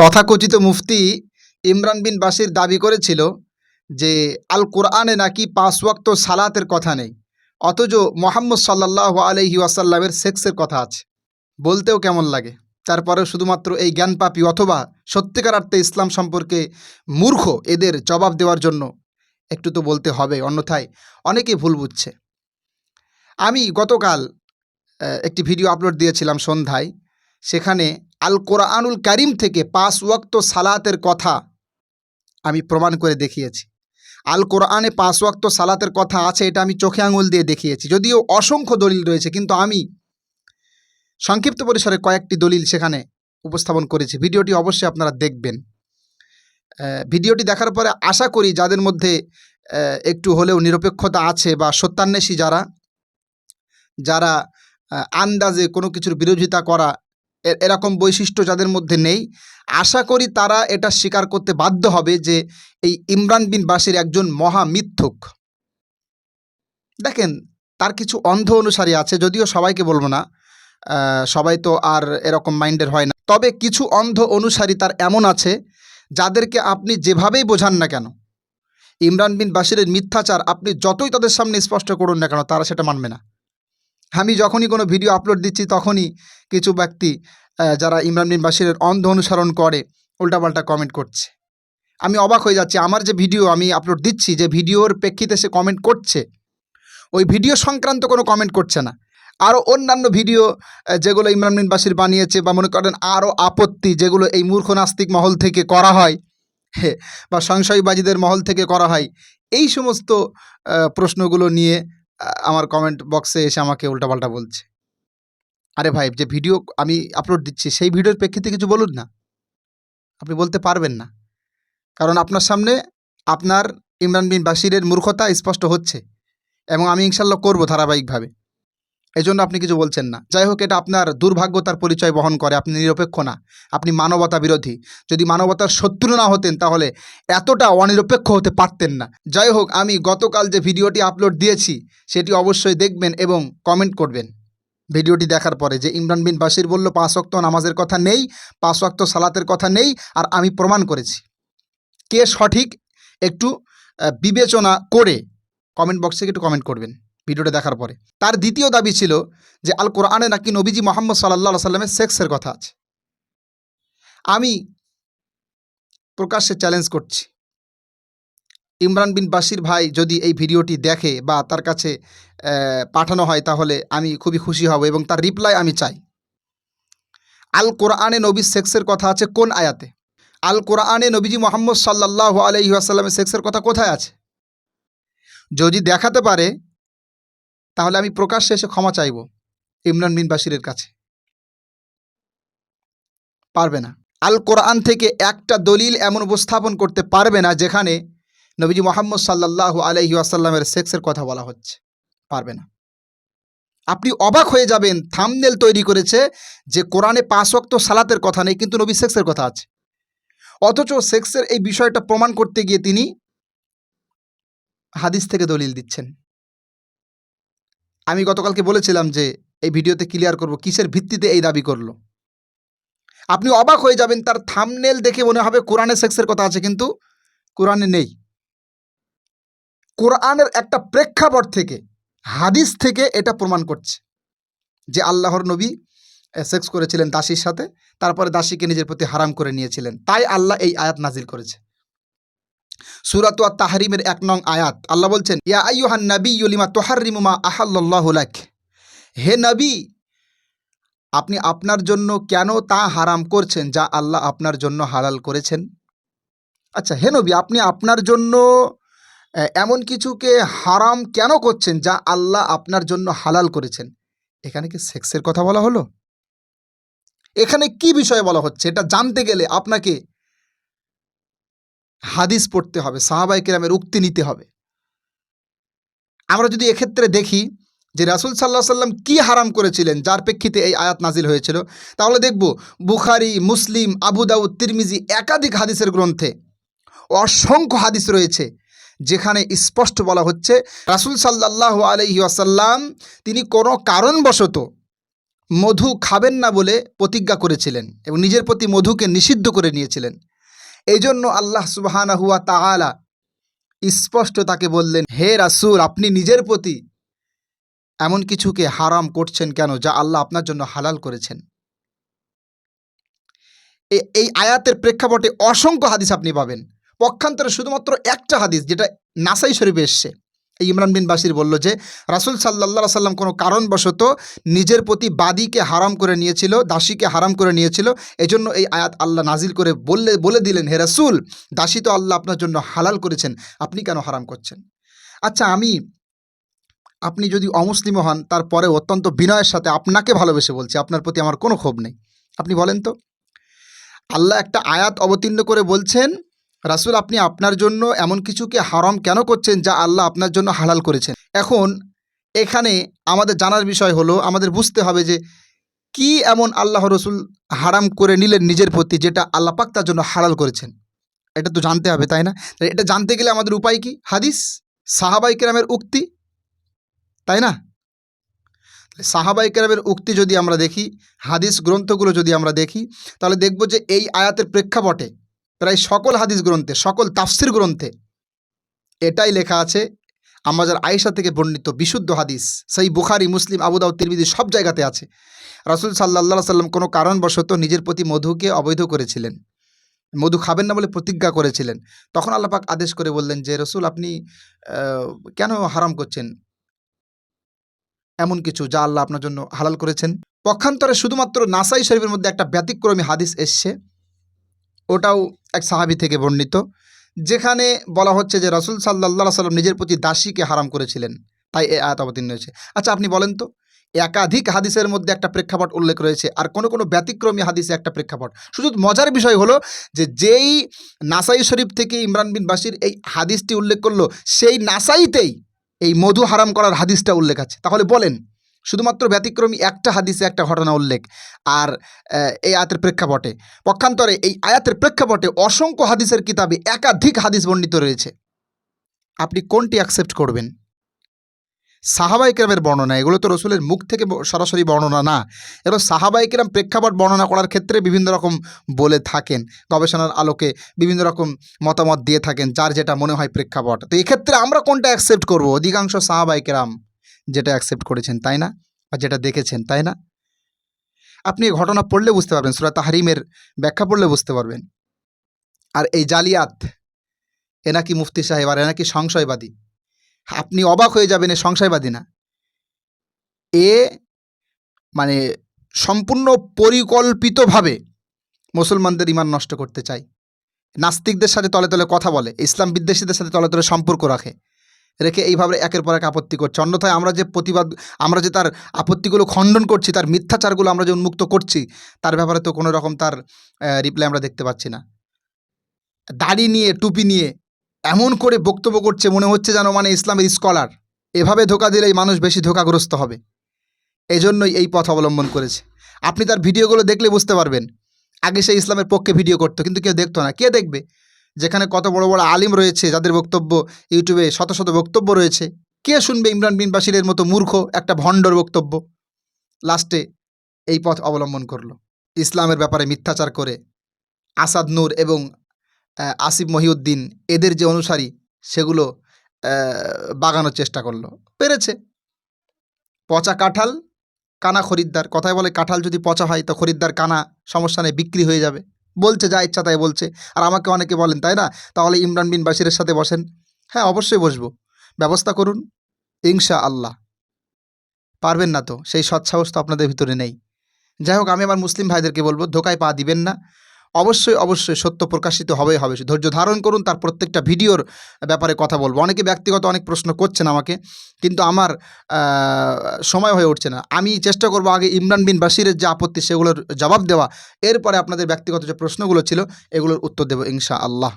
তথাকথিত মুফতি ইমরান বিন বাসির দাবি করেছিল যে আল কোরআনে নাকি পাঁচ ওয়াক্ত সালাতের কথা নেই, অথচ মোহাম্মদ সাল্লাহ আলহি ওয়াসাল্লামের সেক্সের কথা আছে। বলতেও কেমন লাগে? তারপরেও শুধুমাত্র এই জ্ঞানপাপী অথবা সত্যিকার অর্থে ইসলাম সম্পর্কে মূর্খ এদের জবাব দেওয়ার জন্য একটু তো বলতে হবে, অন্যথায় অনেকেই ভুল বুঝছে। আমি গতকাল একটি ভিডিও আপলোড দিয়েছিলাম সন্ধ্যায়। সেখানে আল কোরআনুল কারিম থেকে পাঁচ ওয়াক্ত সালাতের কথা আমি প্রমাণ করে দেখিয়েছি। আল কোরআনে পাঁচ ওয়াক্ত সালাতের কথা আছে, এটা আমি চোখে আঙুল দিয়ে দেখিয়েছি। যদিও অসংখ্য দলিল রয়েছে, কিন্তু আমি সংক্ষিপ্ত পরিসরে কয়েকটি দলিল সেখানে উপস্থাপন করেছি। ভিডিওটি অবশ্যই আপনারা দেখবেন। ভিডিওটি দেখার পরে আশা করি যাদের মধ্যে একটু হলেও নিরপেক্ষতা আছে বা সত্যান্বেষী যারা যারা আন্দাজে কোনো কিছুর বিরোধিতা করা এরকম বৈশিষ্ট্য যাদের মধ্যে নেই। আশা করি তারা এটা স্বীকার করতে বাধ্য হবে যে এই ইমরান বিন বাসির একজন মহা মিথ্যুক। দেখেন, তার কিছু অন্ধ অনুসারী আছে, যদিও সবাইকে বলব না। সবাই তো আর এরকম মাইন্ডের হয় না। তবে কিছু অন্ধ অনুসারী তার এমন আছে, যাদেরকে আপনি যেভাবেই বোঝান না কেন, ইমরান বিন বাসিরের মিথ্যাচার আপনি যতই তাদের সামনে স্পষ্ট করুন না কেন, তারা সেটা মানবে না। আমি যখনই কোনো ভিডিও আপলোড দিচ্ছি, তখনই কিছু ব্যক্তি যারা ইমরান বিন বাসিরের অন্ধ অনুসরণ করে, উল্টাপাল্টা কমেন্ট করছে। আমি অবাক হয়ে যাচ্ছি, আমার যে ভিডিও আমি আপলোড দিচ্ছি, যে ভিডিওর প্রেক্ষিতে সে কমেন্ট করছে, ওই ভিডিও সংক্রান্ত কোনো কমেন্ট করছে না। আরও অন্যান্য ভিডিও যেগুলো ইমরান বিন বাসির বানিয়েছে, বা মনে করেন আরও আপত্তি, যেগুলো এই মূর্খ নাস্তিক মহল থেকে করা হয় বা সংশয়বাদীদের মহল থেকে করা হয়, এই সমস্ত প্রশ্নগুলো নিয়ে আমার কমেন্ট বক্সে এসে আমাকে উল্টাপাল্টা বলছে। আরে ভাই, যে ভিডিও আমি আপলোড দিচ্ছি, সেই ভিডিওর প্রেক্ষিতে কিছু বলুন না। আপনি বলতে পারবেন না। কারণ আপনার সামনে আপনার ইমরান বিন বাসিরের মূর্খতা স্পষ্ট হচ্ছে এবং আমি ইনশাল্লাহ করব ধারাবাহিকভাবে। এই জন্য আপনি কিছু বলছেন না। যাই হোক, এটা আপনার দুর্ভাগ্যতার পরিচয় বহন করে। আপনি নিরপেক্ষ না। আপনি মানবতা বিরোধী। যদি মানবতার শত্রু না হতেন, তাহলে এতটা অনিরপেক্ষ হতে পারতেন না। যাই হোক, আমি গতকাল যে ভিডিওটি আপলোড দিয়েছি, সেটি অবশ্যই দেখবেন এবং কমেন্ট করবেন। ভিডিওটি দেখার পরে যে ইমরান বিন বাসির বলল, পাঁচ ওয়াক্ত নামাজের কথা নেই, পাঁচ ওয়াক্ত সালাতের কথা নেই, আর আমি প্রমাণ করেছি। কে সঠিক একটু বিবেচনা করে কমেন্ট বক্সে একটু কমেন্ট করবেন ভিডিওটা দেখার পরে। তার দ্বিতীয় দাবি ছিল যে আল কোরআনে নাকি নবীজি মোহাম্মদ সাল্লাহ সাল্লামের সেক্সের কথা আছে? আমি প্রকাশ্যে চ্যালেঞ্জ করছি। ইমরান বিন বাসির ভাই যদি এই ভিডিওটি দেখে বা তার কাছে পাঠানো হয় তাহলে আমি খুবই খুশি হব এবং তার রিপ্লাই আমি চাই। আল কোরআনে নবীর সেক্সের কথা আছে কোন আয়াতে? আল কোরআনে নবীজি মোহাম্মদ সাল্লাহ আলহি আসাল্লামের সেক্সের কথা কোথায় আছে? যদি দেখাতে পারে, তাহলে আমি প্রকাশ্যে এসে ক্ষমা চাইব ইমরান বিন বাসিরের কাছে। পারবে না। আল কোরআন থেকে একটা দলিল এমন উপস্থাপন করতে পারবে না যেখানে নবীজি মোহাম্মদ সাল্লাহ আলহি আসাল্লামের সেক্সের কথা বলা হচ্ছে। পারবে না। আপনি অবাক হয়ে যাবেন থামনেল তৈরি করেছে যে কোরআনে পাঁচ ওয়াক্ত সালাতের কথা নেই, কিন্তু নবী সেক্সের কথা আছে। অথচ সেক্সের এই বিষয়টা প্রমাণ করতে গিয়ে তিনি হাদিস থেকে দলিল দিচ্ছেন। আমি গতকালকে বলেছিলাম যে এই ভিডিওতে ক্লিয়ার করব, কিসের ভিত্তিতে এই দাবি করল। আপনি অবাক হয়ে যাবেন, তার থামনেল দেখে মনে হবে কোরআনে সেক্সের কথা আছে, কিন্তু কোরআনে নেই। কোরআনের একটা প্রেক্ষাপট থেকে, হাদিস থেকে এটা প্রমাণ করছে। যে আল্লাহর নবী সেক্স করেছিলেন দাসীর সাথে, তারপরে দাসীকে নিজের প্রতি হারাম করে নিয়েছিলেন। তাই আল্লাহ এই আয়াত নাজিল করেছে। সুরাতুয়া তাহারিমের এক নং আয়াত, আল্লাহ বলছেন, ইয়া আইয়ুহান নবী ইউলিমা তোহারিমুমা আহাল্লাহুলাক হে নবী, আপনি আপনার জন্য কেন তা হারাম করছেন যা আল্লাহ আপনার জন্য হালাল করেছেন? আচ্ছা হে নবী, আপনি আপনার জন্য এমন কিছুকে হারাম কেন করছেন যা আল্লাহ আপনার জন্য হালাল করেছেন? এখানে কি সেক্সের কথা বলা হলো? এখানে কি বিষয়ে বলা হচ্ছে? এটা জানতে গেলে আপনাকে হাদিস পড়তে হবে সাহাবাই কেরামের উক্তি নিতে হবে। আমরা যদি এক্ষেত্রে দেখি যে রাসুল সাল্লাহ সাল্লাম কি হারাম করেছিলেন, যার প্রেক্ষিতে এই আয়াত নাজিল হয়েছিল, তাহলে দেখব বুখারি, মুসলিম, আবু দাউদ, তিরমিজি একাধিক হাদিসের গ্রন্থে অসংখ্য হাদিস রয়েছে যেখানে স্পষ্ট বলা হচ্ছে রাসুল সাল্লাহ আলহি আসাল্লাম তিনি কোনো কারণবশত মধু খাবেন না বলে প্রতিজ্ঞা করেছিলেন এবং নিজের প্রতি মধুকে নিষিদ্ধ করে নিয়েছিলেন। এই জন্য আল্লাহ সুবাহানা হুয়া তাআলা স্পষ্ট তাকে বললেন, হে রাসূল, আপনি নিজের প্রতি এমন কিছুকে হারাম করছেন কেন যা আল্লাহ আপনার জন্য হালাল করেছেন? এই আয়াতের প্রেক্ষাপটে অসংখ্য হাদিস আপনি পাবেন। পক্ষান্তরে শুধুমাত্র একটা হাদিস যেটা নাসাই শরীফে এসছে। এই ইমরান বিন বাসির বলল যে, রাসূল সাল্লাহ সাল্লাম কোনো কারণবশত নিজের প্রতি বাদীকে হারাম করে নিয়েছিল, দাসীকে হারাম করে নিয়েছিল। এজন্য এই আয়াত আল্লাহ নাজিল করে বললে, বলে দিলেন, হে রাসূল, দাসী তো আল্লাহ আপনার জন্য হালাল করেছেন, আপনি কেন হারাম করছেন? আচ্ছা আমি, আপনি যদি অমুসলিম হন, তারপরে অত্যন্ত বিনয়ের সাথে আপনাকে ভালোবেসে বলছি, আপনার প্রতি আমার কোনো ক্ষোভ নেই। আপনি বলেন তো? আল্লাহ একটা আয়াত অবতীর্ণ করে বলছেন রাসূল, আপনি আপনার জন্য এমন কিছুকে হারাম কেন করছেন যা আল্লাহ আপনার জন্য হালাল করেছেন? এখন এখানে আমাদের জানার বিষয় হলো, আমাদের বুঝতে হবে যে কি এমন আল্লাহ রসুল হারাম করে নিলেন নিজের প্রতি যেটা আল্লাহ পাক তার জন্য হালাল করেছেন? এটা তো জানতে হবে, তাই না? এটা জানতে গেলে আমাদের উপায় কি? হাদিস? সাহাবাই কেরামের উক্তি? তাই না? সাহাবাই কেরামের উক্তি যদি আমরা দেখি, হাদিস গ্রন্থগুলো যদি আমরা দেখি, তাহলে দেখব যে এই আয়াতের প্রেক্ষাপটে প্রায় সকল হাদিস গ্রন্থে, সকল তাফসির গ্রন্থে এটাই লেখা আছে। আমাদের আয়েশা থেকে বর্ণিত বিশুদ্ধ হাদিস, সেই বুখারি, মুসলিম আবুদাউ তিরমিজি সব জায়গাতে আছে। রাসূল সাল্লাহ সাল্লাম কোনো কারণবশত নিজের প্রতি মধুকে অবৈধ করেছিলেন। মধু খাবেন না বলে প্রতিজ্ঞা করেছিলেন। তখন আল্লাপাক আদেশ করে বললেন যে, রসুল, আপনি কেন হারাম করছেন? এমন কিছু যা আল্লাহ আপনার জন্য হালাল করেছেন। পক্ষান্তরে শুধুমাত্র নাসাই শরীফের মধ্যে একটা ব্যতিক্রমী হাদিস এসছে। ওটাও এক সাহাবি থেকে বর্ণিত, যেখানে বলা হচ্ছে যে রসুল সাল্লাহ সাল্লাম নিজের প্রতি দাসীকে হারাম করেছিলেন, তাই এ আয়াত অবতীর্ণ হয়েছে। আচ্ছা আপনি বলেন তো, একাধিক হাদিসের মধ্যে একটা প্রেক্ষাপট উল্লেখ রয়েছে আর কোনো কোনো ব্যতিক্রমী হাদিসে একটা প্রেক্ষাপট। শুধু মজার বিষয় হলো যে যেই নাসাই শরীফ থেকে ইমরান বিন বাসির এই হাদিসটি উল্লেখ করল, সেই নাসাইতেই এই মধু হারাম করার হাদিসটা উল্লেখ আছে। তাহলে বলেন শুধুমাত্র ব্যতিক্রমী একটা হাদিসে একটা ঘটনা উল্লেখ। আর এই আয়াতের প্রেক্ষাপটে। পক্ষান্তরে এই আয়াতের প্রেক্ষাপটে অসংখ্য হাদিসের কিতাবে একাধিক হাদিস বর্ণিত রয়েছে। আপনি কোনটি অ্যাকসেপ্ট করবেন? সাহাবাই কেরামের বর্ণনা, এগুলো তো রসুলের মুখ থেকে সরাসরি বর্ণনা না। এগুলো সাহাবাই কেরাম প্রেক্ষাপট বর্ণনা করার ক্ষেত্রে বিভিন্ন রকম বলে থাকেন, গবেষণার আলোকে বিভিন্ন রকম মতামত দিয়ে থাকেন, যার যেটা মনে হয় প্রেক্ষাপট। তো এক্ষেত্রে আমরা কোনটা অ্যাকসেপ্ট করব? অধিকাংশ সাহাবাই কেরাম যেটা অ্যাকসেপ্ট করেছেন, তাই না? বা যেটা দেখেছেন, তাই না? আপনি এই ঘটনা পড়লে বুঝতে পারবেন, সুরা তাহারিমের ব্যাখ্যা পড়লে বুঝতে পারবেন। আর এই জালিয়াত, এ নাকি মুফতি সাহেব আর এ নাকি সংশয়বাদী। আপনি অবাক হয়ে যাবেন এ সংশয়বাদী না। এ মানে সম্পূর্ণ পরিকল্পিতভাবে মুসলমানদের ইমান নষ্ট করতে চায়। নাস্তিকদের সাথে তলে তলে কথা বলে, ইসলাম বিদ্বেষীদের সাথে তলে তলে সম্পর্ক রাখে। রেখে এইভাবে একের পর এক আপত্তি করছে। অন্যথায় আমরা যে প্রতিবাদ, আমরা যে তার আপত্তিগুলো খণ্ডন করছি, তার মিথ্যাচারগুলো আমরা যে উন্মুক্ত করছি, তার ব্যাপারে তো কোনো রকম তার রিপ্লাই আমরা দেখতে পাচ্ছি না। দাড়ি নিয়ে, টুপি নিয়ে এমন করে বক্তব্য করছে, মনে হচ্ছে যেন মানে ইসলামের স্কলার এভাবে ধোকা দিলেই মানুষ বেশি ধোকাগ্রস্ত হবে। এজন্যই এই পথ অবলম্বন করেছে। আপনি তার ভিডিওগুলো দেখলে বুঝতে পারবেন। আগে সে ইসলামের পক্ষে ভিডিও করতো, কিন্তু কেউ দেখতো না। কে দেখবে? যেখানে কত বড় বড় আলিম রয়েছে যাদের বক্তব্য ইউটিউবে শত শত বক্তব্য রয়েছে। কে শুনবে ইমরান বিন বাসিরের মতো মূর্খ একটা ভণ্ডর বক্তব্য? লাস্টে এই পথ অবলম্বন করল। ইসলামের ব্যাপারে মিথ্যাচার করে আসাদ নূর এবং আসিফ মহিউদ্দিন এদের যে অনুসারী সেগুলো বাগানোর চেষ্টা করল। পেরেছে। পচা কাঁঠাল, কানা খরিদ্দার। কথায় বলে কাঁঠাল যদি পচা হয় তো খরিদ্দার কানা সমস্যা নেই, বিক্রি হয়ে যাবে। বলছে, যা ইচ্ছা তাই বলছে। আর আমাকে অনেকে বলেন, তাই না? তাহলে ইমরান বিন বাসিরের সাথে বসেন। হ্যাঁ অবশ্যই বসবো। ব্যবস্থা করুন ইনশা আল্লাহ পারবেন না তো, সেই সৎসাহস তো আপনাদের ভিতরে নেই। যাই হোক, আমি আমার মুসলিম ভাইদেরকে বলব, ধোকায় পা দিবেন না। অবশ্যই অবশ্যই সত্য প্রকাশিত হবেই, হবে। ধৈর্য ধারণ করুন, তার প্রত্যেকটা ভিডিওর ব্যাপারে কথা বলব। অনেকে ব্যক্তিগত অনেক প্রশ্ন করছেন আমাকে, কিন্তু আমার সময় হয়ে উঠছে না। আমি চেষ্টা করব আগে ইমরান বিন বাসিরের যে আপত্তি, সেগুলোর জবাব দেওয়া। এরপরে আপনাদের ব্যক্তিগত যে প্রশ্নগুলো ছিল, এগুলোর উত্তর দেবো ইনশা আল্লাহ